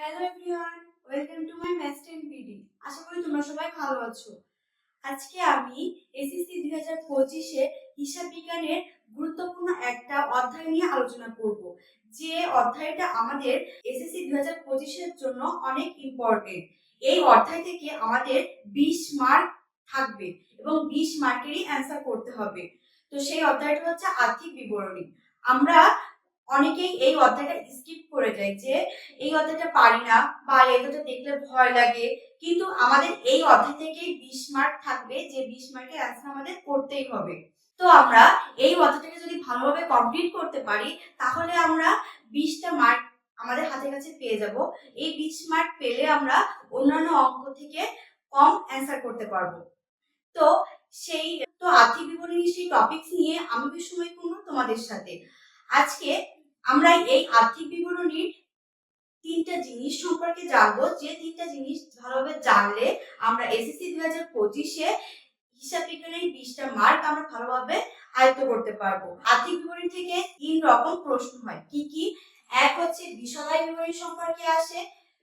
Hello everyone, welcome to my math ten PD. আশা করি তোমরা সবাই ভালো আছো। আজকে আমি এসএসসি দুই হাজার পঁচিশে হিসাব বিজ্ঞানের গুরুত্বপূর্ণ একটা অধ্যায় নিয়ে আলোচনা করব। যে অধ্যায়টা আমাদের এসএসসি দুই হাজার পঁচিশের জন্য অনেক ইম্পর্টেন্ট এই অধ্যায় থেকে আমাদের বিশ মার্ক থাকবে এবং বিশ মার্কেরই অ্যান্সার করতে হবে। তো সেই অধ্যায়টা হচ্ছে আর্থিক বিবরণী। আমরা অনেকেই এই অধ্যায়টা স্কিপ করে যায় যে এই অধ্যায়টা পারি না বা এই অধ্যায়টা দেখলে ভয় লাগে। কিন্তু আমাদের এই অধ্যায় থেকে বিশ মার্ক থাকবে, যে বিশ মার্কের অ্যান্সার আমাদের করতেই হবে। তো আমরা এই অধ্যায়টাকে যদি ভালোভাবে কমপ্লিট করতে পারি, তাহলে আমরা বিশটা মার্ক আমাদের হাতে কাছে পেয়ে যাব। এই বিশ মার্ক পেলে আমরা অন্যান্য অঙ্ক থেকে কম অ্যান্সার করতে পারব। তো সেই, তো আর্থিক বিবরণী, সেই টপিকস নিয়ে আমি বিস্ময় পূর্ণ তোমাদের সাথে। আজকে আমরা এই আর্থিক বিবরণীর তিনটা জিনিস সম্পর্কে জানব। যে তিনটা জিনিস ভালোভাবে জানলে আমরা এসএসসি দুই হাজার পঁচিশে হিসাব বিজ্ঞানের বিশটা মার্ক আমরা ভালোভাবে আয়ত্ত করতে পারব। আর্থিক বিবরণী থেকে তিন রকম প্রশ্ন হয়। কি কি? এক হচ্ছে বিষয় বিবরণী সম্পর্কে আসে।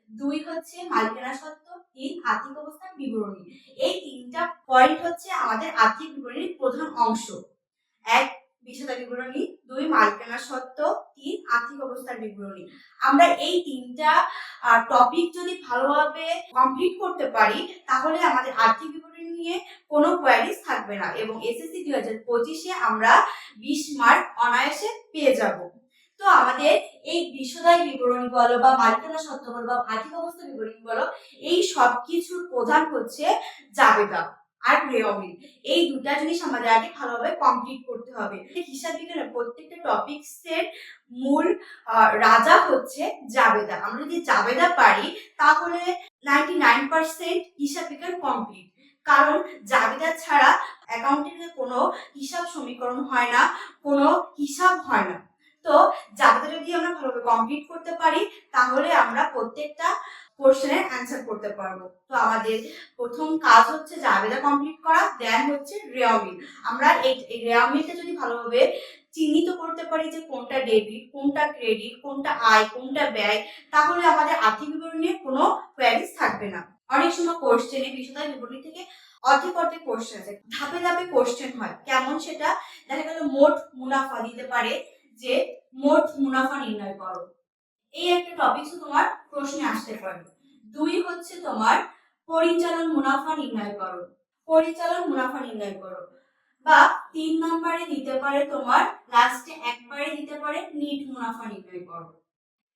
দুই হচ্ছে মালিকানা সত্ত্ব তিন আর্থিক অবস্থার বিবরণী। এই তিনটা পয়েন্ট হচ্ছে আমাদের আর্থিক বিবরণীর প্রধান অংশ। এক বিষয়তা বিবরণী, দুই মালিকানা সত্ত্ব তিন আর্থিক অবস্থার বিবরণী। আমরা এই তিনটা টপিক যদি ভালোভাবে কমপ্লিট করতে পারি, তাহলে আমাদের আর্থিক বিবরণী নিয়ে কোনো কোয়ারিজ থাকবে না এবং এসএসসি দুই হাজার পঁচিশে আমরা বিশ মার্ক অনায়াসে পেয়ে যাব। তো আমাদের এই বিশদায় বিবরণী বলো বা মালিকানা সত্ত্ব বলো বা আর্থিক অবস্থা বিবরণী বলো, এই সব কিছুর প্রধান হচ্ছে জাবেদা। আর রেওমিল এই দুটা জিনিস আমাদের আগে ভালোভাবে কমপ্লিট করতে হবে। হিসাব বিজ্ঞানের প্রত্যেকটা টপিকস এর মূল রাজা হচ্ছে জাবেদা। আমরা যদি জাবেদা পারি, তাহলে নাইনটি নাইন পার্সেন্ট হিসাব বিজ্ঞান কমপ্লিট কারণ জাবেদা ছাড়া অ্যাকাউন্টিং এ কোনো হিসাব সমীকরণ হয় না, কোনো হিসাব হয় না। তো জাবেদা যদি আমরা ভালোভাবে কমপ্লিট করতে পারি, তাহলে আমরা প্রত্যেকটা কোশ্চেনের অ্যান্সার করতে পারব। তো আমাদের প্রথম কাজ হচ্ছে জাবেদা কমপ্লিট করা দেন হচ্ছে রেওমিল আমরা এই রেওমিলটা যদি ভালোভাবে চিহ্নিত করতে পারি যে কোনটা ডেবিট কোনটা ক্রেডিট কোনটা আয়, কোনটা ব্যয়, তাহলে আমাদের আর্থিক বিবরণী নিয়ে কোনো কোয়ারিজ থাকবে না। অনেক সময় কোশ্চেনে বিষয় বিবরণী থেকে অর্ধেক অর্ধেক কোশ্চেন আছে ধাপে ধাপে কোশ্চেন হয়, কেমন সেটা দেখা গেল মোট মুনাফা দিতে পারে যে মোট মুনাফা নির্ণয় করো। এই একটা টপিকস তোমার প্রশ্নে আসতে পারে দুই হচ্ছে তোমার পরিচালন মুনাফা নির্ণয় করো। পরিচালন মুনাফা নির্ণয় করো। বা তিন নম্বরে দিতে পারে তোমার লাস্টে একবারে দিতে পারে নিট মুনাফা নির্ণয় করো।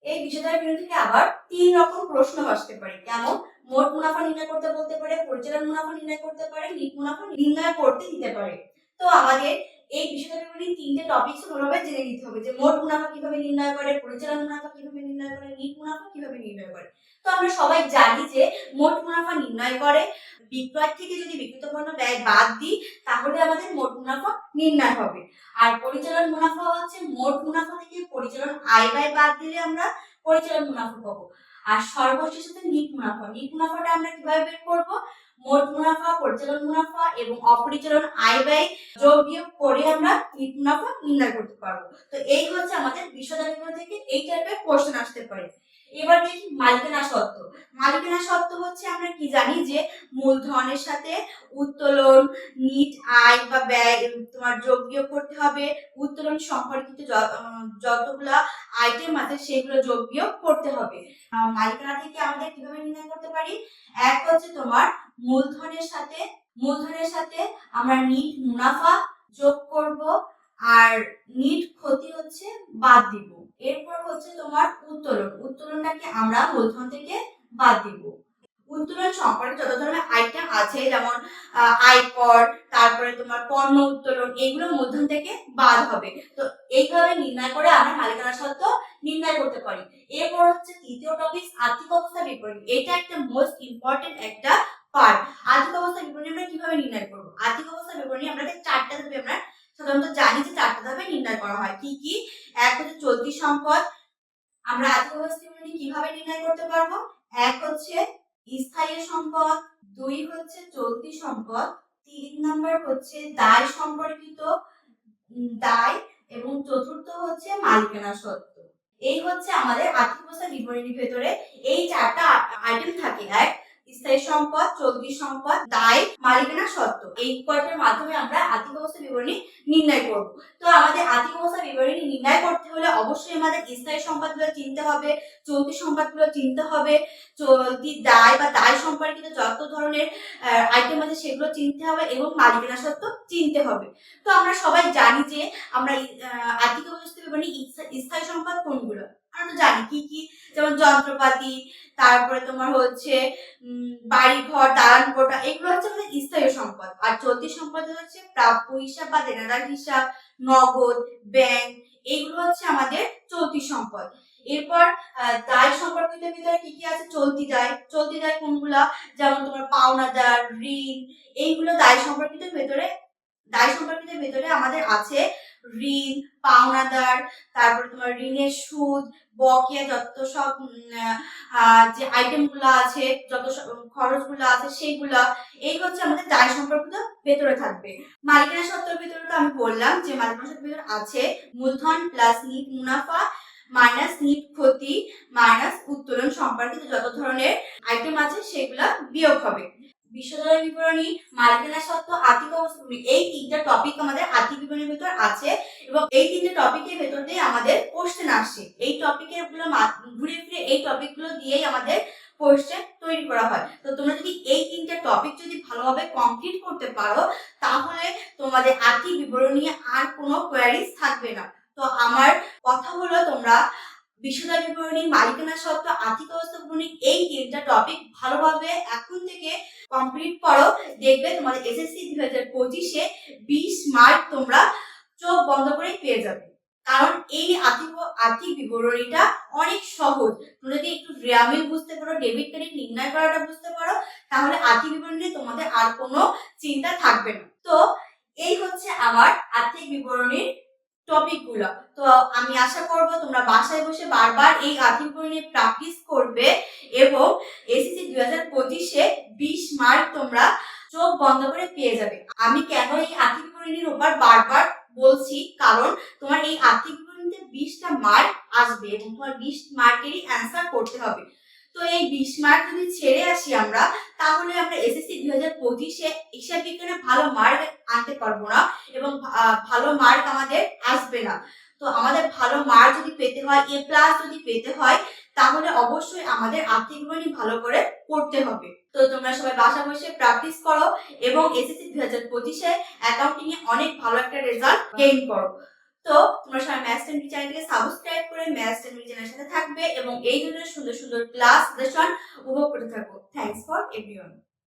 এই বিষয়টার বিরুদ্ধে আবার তিন রকম প্রশ্ন আসতে পারে। কেমন? মোট মুনাফা নির্ণয় করতে বলতে পারে, পরিচালন মুনাফা নির্ণয় করতে পারে, নিট মুনাফা নির্ণয় করতে দিতে পারে। তো আমাদের এই বিবরণী তিনটে টপিক ভালোভাবে জেনে নিতে হবে, যে মোট মুনাফা কীভাবে নির্ণয় করে, পরিচালন মুনাফা কীভাবে নির্ণয় করে নিট মুনাফা কীভাবে নির্ণয় করে। তো আমরা সবাই জানি যে মোট মুনাফা নির্ণয় করে, বিক্রয় থেকে যদি বিক্রিত পণ্য ব্যয় বাদ দিই, তাহলে আমাদের মোট মুনাফা নির্ণয় হবে। আর পরিচালন মুনাফা হচ্ছে মোট মুনাফা থেকে পরিচালন আয় ব্যয় বাদ দিলে আমরা পরিচালন মুনাফা পাবো। আর সর্বশেষ হচ্ছে নিট মুনাফা। নিট মুনাফাটা আমরা কীভাবে বের করব? মোট মুনাফা, পরিচালন মুনাফা এবং অপরিচালন আয় ব্যয় যোগ বিয়োগ করে আমরা নিট মুনাফা নির্ণয় করতে পারব। তো এই হচ্ছে আমাদের বিশ্ববিদ্যালয় থেকে এই টাইপের কোশ্চেন আসতে পারে। এবার দেখি মালিকানা হচ্ছে আমরা কি জানি যে মূলধনের সাথে উত্তোলন, নিট, আয় বা ব্যয় তোমার যোগ বিয়োগ করতে হবে। উত্তোলন সম্পর্কিত যতগুলা আইটেম আছে সেগুলো যোগ বিয়োগ করতে হবে। মালিকানা থেকে আমাদের কীভাবে নির্ণয় করতে পারি? এক হচ্ছে তোমার মূলধনের সাথে মূলধনের সাথে আমরা নিট মুনাফা যোগ করব আর নিট ক্ষতি হচ্ছে বাদ দিব। এরপর হচ্ছে তোমার উত্তোলন। উত্তোলনটাকে আমরা মূলধন থেকে বাদ দিব। উত্তোলন সম্পর্কে যত ধরনের আইটেম আছে, যেমন আয়কর তারপরে তোমার পণ্য উত্তোলন এগুলো মূলধন থেকে বাদ হবে। তো এইভাবে নির্ণয় করে আমরা মালিকানা সত্ত্ব নির্ণয় করতে পারি। এরপর হচ্ছে তৃতীয় টপিক আর্থিক অবস্থা বিবরণী এটা একটা মোস্ট ইম্পর্টেন্ট একটা পার্ট আর্থিক অবস্থা বিবরণী আমরা কীভাবে নির্ণয় করব? আর্থিক অবস্থা বিবরণী আমরা চারটা ধাপে আমরা সাধারণত জানি যে চারটা ধাপে নির্ণয় করা হয়। কি কি? এক হচ্ছে চলতি সম্পদ। আমরা আর্থিক অবস্থা কীভাবে নির্ণয় করতে পারব? এক হচ্ছে স্থায়ী সম্পদ, দুই হচ্ছে চলতি সম্পদ, তিন নম্বর হচ্ছে দায় সম্পর্কিত দায়, এবং চতুর্থ হচ্ছে মালিকানা সত্ত্ব এই হচ্ছে আমাদের আর্থিক অবস্থা বিবরণীর ভেতরে এই চারটা আইটেম থাকে, এক স্থায়ী সম্পদ, চলতি সম্পদ, দায়, মালিকানা সত্ত্ব এই কয়টার মাধ্যমে আমরা আর্থিক অবস্থা বিবরণী নির্ণয় করব। তো আমাদের আর্থিক অবস্থা বিবরণী নির্ণয় করতে হলে অবশ্যই আমাদের স্থায়ী সম্পদগুলো চিনতে হবে, চলতি সম্পদগুলো চিনতে হবে, চলতি দায় বা দায় সম্পর্কিত যত ধরনের আইটেম আছে সেগুলো চিনতে হবে এবং মালিকানা সত্ত্ব চিনতে হবে। তো আমরা সবাই জানি যে আমরা আর্থিক অবস্থা বিবরণী স্থায়ী সম্পদ কোনগুলো? আমরা জানি কি কি, যেমন যন্ত্রপাতি, তারপরে তোমার হচ্ছে বাড়ি ঘর দালান কোটা এগুলো হচ্ছে আমাদের স্থায়ী সম্পদ। আর চলতি সম্পদ হচ্ছে প্রাপ্য হিসাব বা দেনাদার হিসাব, নগদ, ব্যাংক এইগুলো হচ্ছে আমাদের চলতি সম্পদ। এরপর দায় সম্পর্কিত ভিতরে কি কি আছে? চলতি দায়। চলতি দায় কোনগুলা? যেমন তোমার পাওনাদার, ঋণ, এইগুলো দায় সম্পর্কিত ভেতরে দায় সম্পর্কিত ভেতরে আমাদের আছে ঋণ, পাওনাদার, তারপরে তোমার ঋণের সুদ, বকেয়া যত সব যে আইটেমগুলো আছে, যত খরচগুলো আছে সেইগুলা এই হচ্ছে আমাদের দায় সম্পর্কিত ভেতরে থাকবে। মালিকানা সত্ত্বের ভেতরে তো আমি বললাম যে মালিকানা সত্ত্বের ভেতরে আছে মূলধন প্লাস নিট মুনাফা মাইনাস নিট ক্ষতি মাইনাস উত্তোলন সম্পর্কিত যত ধরনের আইটেম আছে সেগুলা বিয়োগ হবে। বিশ্ববিদ্যালয় বিবরণী, মালিকানা সত্ত্ব আর্থিক অবস্থা এই তিনটা টপিক আমাদের আর্থিক বিবরণীর ভিতর আছে এবং এই তিনটে টপিকের ভেতর দিয়ে আমাদের কোশ্চেন আসছে এই টপিকেরগুলো ঘুরে ফিরে এই টপিকগুলো দিয়েই আমাদের কোশ্চেন তৈরি করা হয়। তো তোমরা যদি এই তিনটে টপিক যদি ভালোভাবে কমপ্লিট করতে পারো, তাহলে তোমাদের আর্থিক বিবরণ আর কোনো কোয়ারিজ থাকবে না। তো আমার কথা হলো তোমরা বিশ্ববিদ্যালয় বিবরণী মালিকানা সত্ত্ব আর্থিক অবস্থা বিবরণী এই তিনটা টপিক ভালোভাবে এখন থেকে কমপ্লিট করো। দেখবে তোমাদের এসএসসি দুই হাজার পঁচিশে বিশ মার্ক তোমরা চোখ বন্ধ করে পেয়ে যাবে। কারণ এই আর্থিক আর্থিক বিবরণীটা অনেক সহজ। তুমি যদি একটু রেয়ামিল বুঝতে পারো ডেবিট ক্রেডিট নির্ণয় করাটা বুঝতে পারো, তাহলে আর্থিক বিবরণী তোমাদের আর কোনো চিন্তা থাকবে না। তো এই হচ্ছে আমার আর্থিক বিবরণীর টপিকগুলো। তো আমি আশা করব তোমরা বাসায় বসে বারবার এই আর্থিক বিবরণী প্র্যাকটিস করবে এবং এসএসসি দুই হাজার পঁচিশে বিশ মার্ক তোমরা চোখ বন্ধ করে পেয়ে যাবে। আমি কেন এই আর্থিক বিবরণীর উপর বারবার বলছি? কারণ তোমার এই আর্থিক বিবরণীতে বিশটা মার্ক আসবে এবং তোমার বিশ মার্কেরই অ্যান্সার করতে হবে। তো এই বিশ মার্ক যদি ছেড়ে আসি আমরা, তাহলে আমরা এসএসসি দুই হাজার পঁচিশে হিসাব বিজ্ঞানে ভালো মার্ক আনতে পারব না এবং ভালো মার্ক আমাদের আসবে না। তো আমাদের ভালো মার্ক যদি পেতে হয় এ প্লাস যদি পেতে হয়, তাহলে অবশ্যই আমাদের আর্থিক বিবরণী ভালো করে পড়তে হবে। তো তোমরা সবাই বাসা বসে প্র্যাকটিস করো এবং এসএসসি দুই হাজার পঁচিশে অ্যাকাউন্টিং এ অনেক ভালো একটা রেজাল্ট গেইন করো। তো তোমরা সবাই ম্যাথস টেন চ্যানেলকে সাবস্ক্রাইব করে ম্যাথস টেন চ্যানেলের সাথে থাকবে এবং এই ধরনের সুন্দর সুন্দর ক্লাস সেশন উপভোগ করতে থাকো। Thanks for everyone